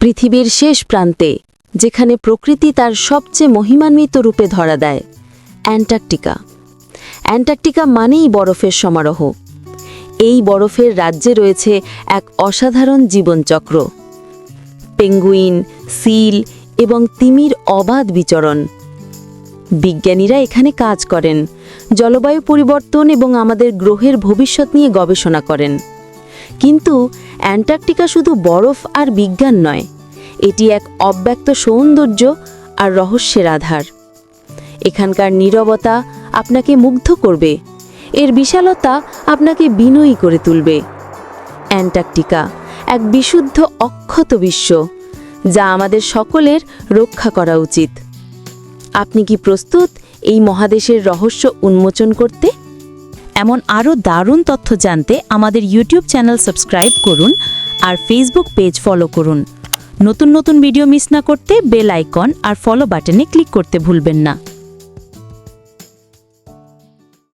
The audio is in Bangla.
পৃথিবীর শেষ প্রান্তে, যেখানে প্রকৃতি তার সবচেয়ে মহিমান্বিত রূপে ধরা দেয়, অ্যান্টার্কটিকা। অ্যান্টার্কটিকা মানেই বরফের সমারোহ। এই বরফের রাজ্যে রয়েছে এক অসাধারণ জীবনচক্র। পেঙ্গুইন, সিল এবং তিমির অবাধ বিচরণ। বিজ্ঞানীরা এখানে কাজ করেন, জলবায়ু পরিবর্তন এবং আমাদের গ্রহের ভবিষ্যৎ নিয়ে গবেষণা করেন। কিন্তু অ্যান্টার্কটিকা শুধু বরফ আর বিজ্ঞান নয়, এটি এক অব্যক্ত সৌন্দর্য আর রহস্যের আধার। এখানকার নীরবতা আপনাকে মুগ্ধ করবে, এর বিশালতা আপনাকে বিনয়ী করে তুলবে। অ্যান্টার্কটিকা এক বিশুদ্ধ অক্ষত বিশ্ব, যা আমাদের সকলের রক্ষা করা উচিত। আপনি কি প্রস্তুত এই মহাদেশের রহস্য উন্মোচন করতে? এমন আরও দারুণ তথ্য জানতে আমাদের ইউটিউব চ্যানেল সাবস্ক্রাইব করুন আর ফেসবুক পেজ ফলো করুন। নতুন নতুন ভিডিও মিস না করতে বেল আইকন আর ফলো বাটনে ক্লিক করতে ভুলবেন না।